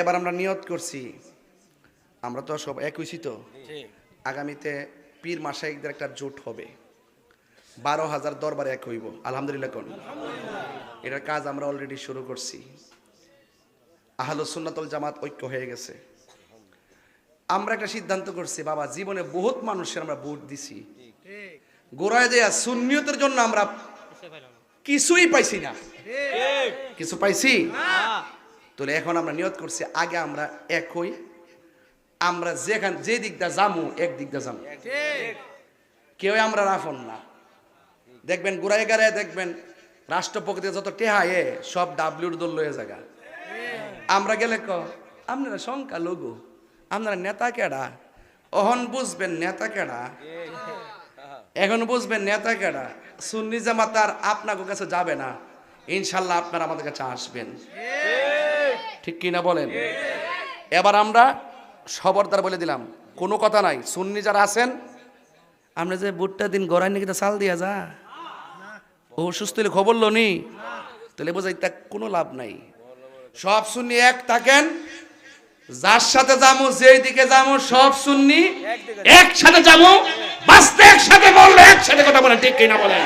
এবার আমরা নিয়ত করছি। আমরা তো সব এক হইছি তো আগামীতে পীর মাসাইকদের একটা জোট হবে। বারো হাজার দরবার এক হইব। আলহামদুলিল্লাহ কোন। এটার কাজ আমরা অলরেডি শুরু করছি। আহলো সুন্নাতুল জামাত ঐক্য হয়ে গেছে। আমরা একটা সিদ্ধান্ত করছি বাবা জীবনে বহুত মানুষের আমরা ভোট দিছি। গোড়ায় দেয়া সুন্নিয়তের জন্য আমরা কিছুই পাইছি না। কিছু পাইছি? তাহলে এখন আমরা নিয়ত করছি আগে আমরা এক হই আমরা যেখান যে দিকটা যামু এক দিকটা যামু। কেউ আমরা রাফন না। দেখবেন গুড়াই গাড়ায় দেখবেন রাষ্ট্রপতি যত টেহা এ সব ডাব্লিউর দল লয়ে জায়গা। আমরা গেলে ক আপনারা শঙ্কা লঘু আপনারা নেতা কেডা? অহন বুঝবেন নেতা কেডা? এখন বুঝবেন নেতা কেডা? সুন্নি জামাত আর আপনার কাছে যাবে না। ইনশাল্লাহ আপনারা আমাদের কাছে আসবেন। ঠিক কি না বলেন? এবার আমরা খবরদার বলে দিলাম, কোনো কথা নাই। সুন্নি যারা আছেন, আমরা যে বুটটা দিন গড়াই নাকি চাল দিয়া যা। ও সুস্থ হলে খবর নি। তাহলে বোঝাই তা কোনো লাভ নাই। সব সুন্নি এক থাকেন, যার সাথে যাব যেই দিকে যাব সব সুন্নি একসাথে যাব বাঁচতে একসাথে বললে একসাথে কথা বলেন, ঠিক কিনা বলেন?